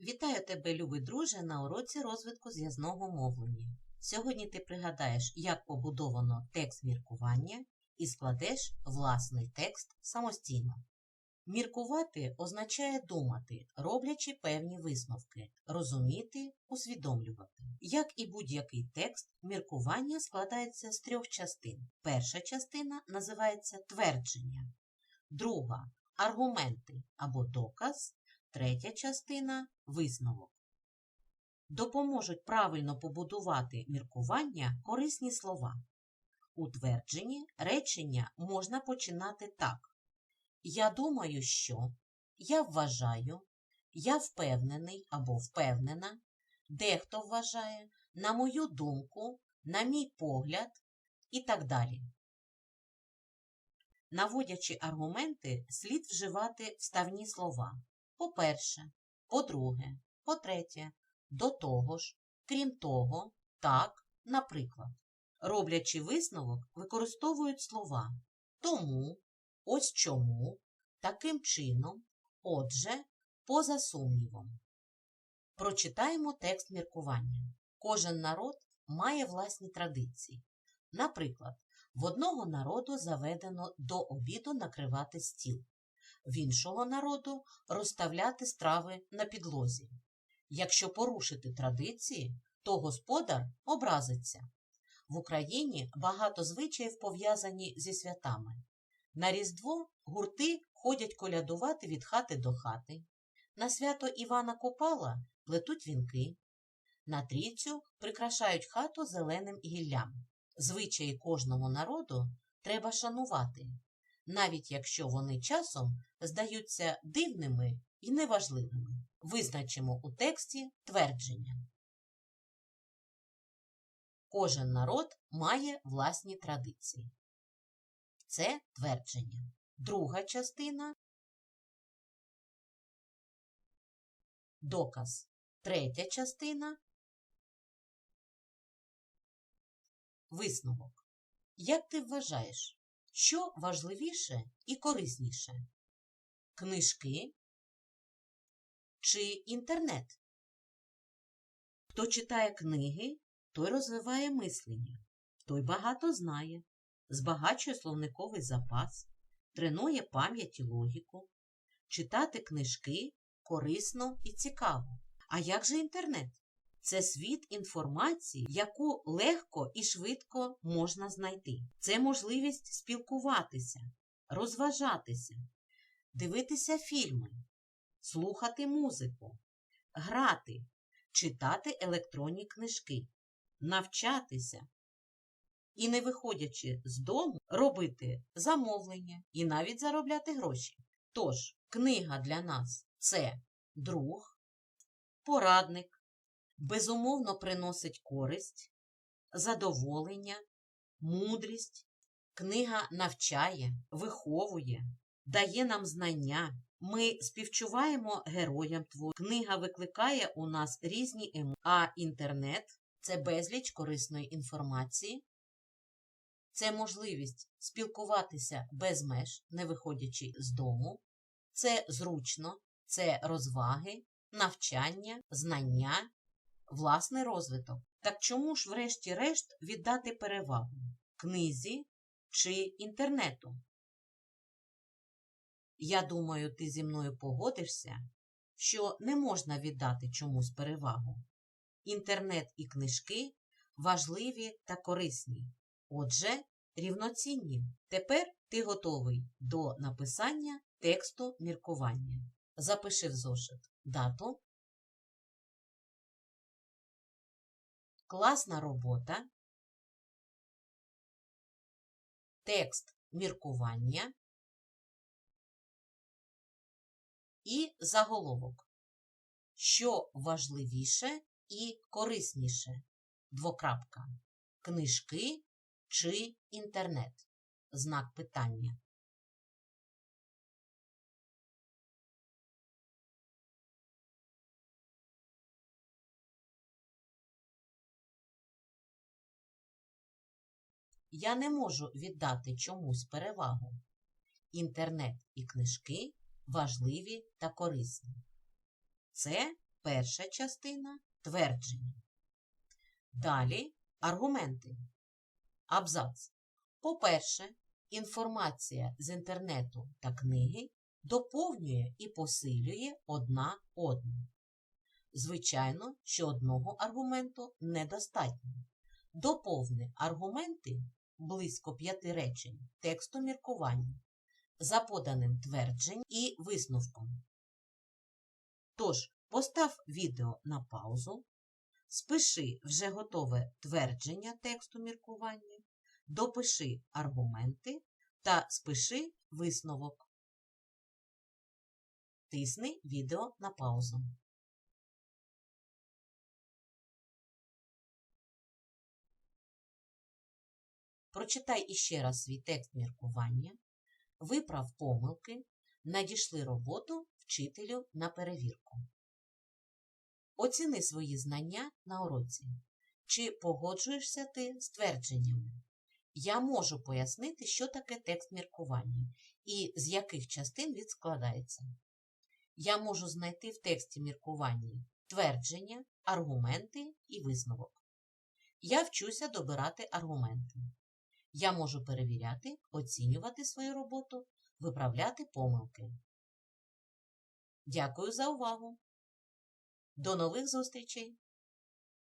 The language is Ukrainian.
Вітаю тебе, любий друже, на уроці розвитку зв'язного мовлення. Сьогодні ти пригадаєш, як побудовано текст міркування і складеш власний текст самостійно. Міркувати означає думати, роблячи певні висновки, розуміти, усвідомлювати. Як і будь-який текст, міркування складається з трьох частин. Перша частина називається твердження, друга аргументи або доказ, третя частина висновок. Допоможуть правильно побудувати міркування корисні слова. У твердженні речення можна починати так. Я думаю, що, я вважаю, я впевнений або впевнена, дехто вважає, на мою думку, на мій погляд і так далі. Наводячи аргументи, слід вживати вставні слова. По-перше, по-друге, по-третє, до того ж, крім того, так, наприклад. Роблячи висновок, використовують слова тому, ось чому, таким чином, отже, поза сумнівом. Прочитаємо текст міркування. Кожен народ має власні традиції. Наприклад, в одного народу заведено до обіду накривати стіл, в іншого народу розставляти страви на підлозі. Якщо порушити традиції, то господар образиться. В Україні багато звичаїв пов'язані зі святами. На Різдво гурти ходять колядувати від хати до хати. На свято Івана Купала плетуть вінки. На трійцю прикрашають хату зеленим гіллям. Звичаї кожного народу треба шанувати, навіть якщо вони часом здаються дивними і неважливими. Визначимо у тексті твердження. Кожен народ має власні традиції. Це твердження. Друга частина доказ. Третя частина висновок. Як ти вважаєш, що важливіше і корисніше? Книжки чи інтернет? Хто читає книги, той розвиває мислення, той багато знає, збагачує словниковий запас, тренує пам'ять і логіку. Читати книжки корисно і цікаво. А як же інтернет? Це світ інформації, яку легко і швидко можна знайти. Це можливість спілкуватися, розважатися, дивитися фільми, слухати музику, грати, читати електронні книжки, навчатися і, не виходячи з дому, робити замовлення і навіть заробляти гроші. Тож, книга для нас це друг, порадник безумовно приносить користь, задоволення, мудрість. Книга навчає, виховує, дає нам знання. Ми співчуваємо героям твору. Книга викликає у нас різні емоції, а інтернет це безліч корисної інформації, це можливість спілкуватися без меж, не виходячи з дому, це зручно, це розваги, навчання, знання власний розвиток. Так чому ж, врешті-решт, віддати перевагу книзі чи інтернету? Я думаю, ти зі мною погодишся, що не можна віддати чомусь перевагу. Інтернет і книжки важливі та корисні, отже, рівноцінні. Тепер ти готовий до написання тексту міркування. Запиши в зошит дату Класна робота, текст міркування і заголовок. Що важливіше і корисніше? Двокрапка. Книжки чи інтернет? Знак питання. Я не можу віддати чомусь перевагу. Інтернет і книжки важливі та корисні. Це перша частина твердження. Далі аргументи. Абзац. По-перше, інформація з інтернету та книги доповнює і посилює одна одну. Звичайно, що одного аргументу недостатньо. Доповни аргументи близько п'яти речень тексту міркування за поданим твердженням і висновком. Тож, постав відео на паузу, спиши вже готове твердження тексту міркування, допиши аргументи та спиши висновок. Тисни відео на паузу. Прочитай іще раз свій текст міркування, виправ помилки, надішли роботу вчителю на перевірку. Оціни свої знання на уроці. Чи погоджуєшся ти з твердженнями? Я можу пояснити, що таке текст міркування і з яких частин він складається. Я можу знайти в тексті міркування твердження, аргументи і висновок. Я вчуся добирати аргументи. Я можу перевіряти, оцінювати свою роботу, виправляти помилки. Дякую за увагу! До нових зустрічей!